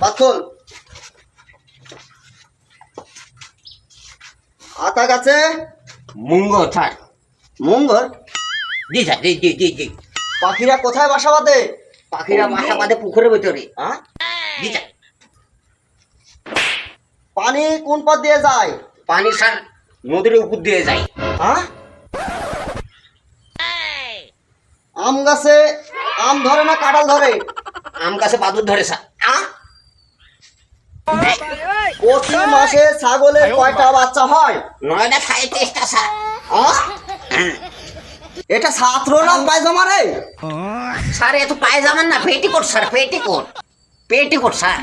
পাথর। আতা গাছে মঙ্গল জি স্যার জি জি জি জি। পাখিরা কোথায় বাসা বাঁধে? পাখিরা বাসা বাঁধে পুকুরের ভিতরে হ্যাঁ জি স্যার পানি কোন পথ দিয়ে যায়? পানি স্যার নদীর উপর দিয়ে যায়। হ্যাঁ আম গাছে আম ধরে না কাঁঠাল ধরে? আম গাছে বাদুর ধরে স্যার আ? প্রতি মাসে ছাগলের কয়টা বাচ্চা হয়? নয়টা সাঁত্রিশটা স্যার আহ? এটা ছাত্র না পায়জামা রে? স্যার এত পায়জামান না petticoat sir petticoat. Petticoat sir.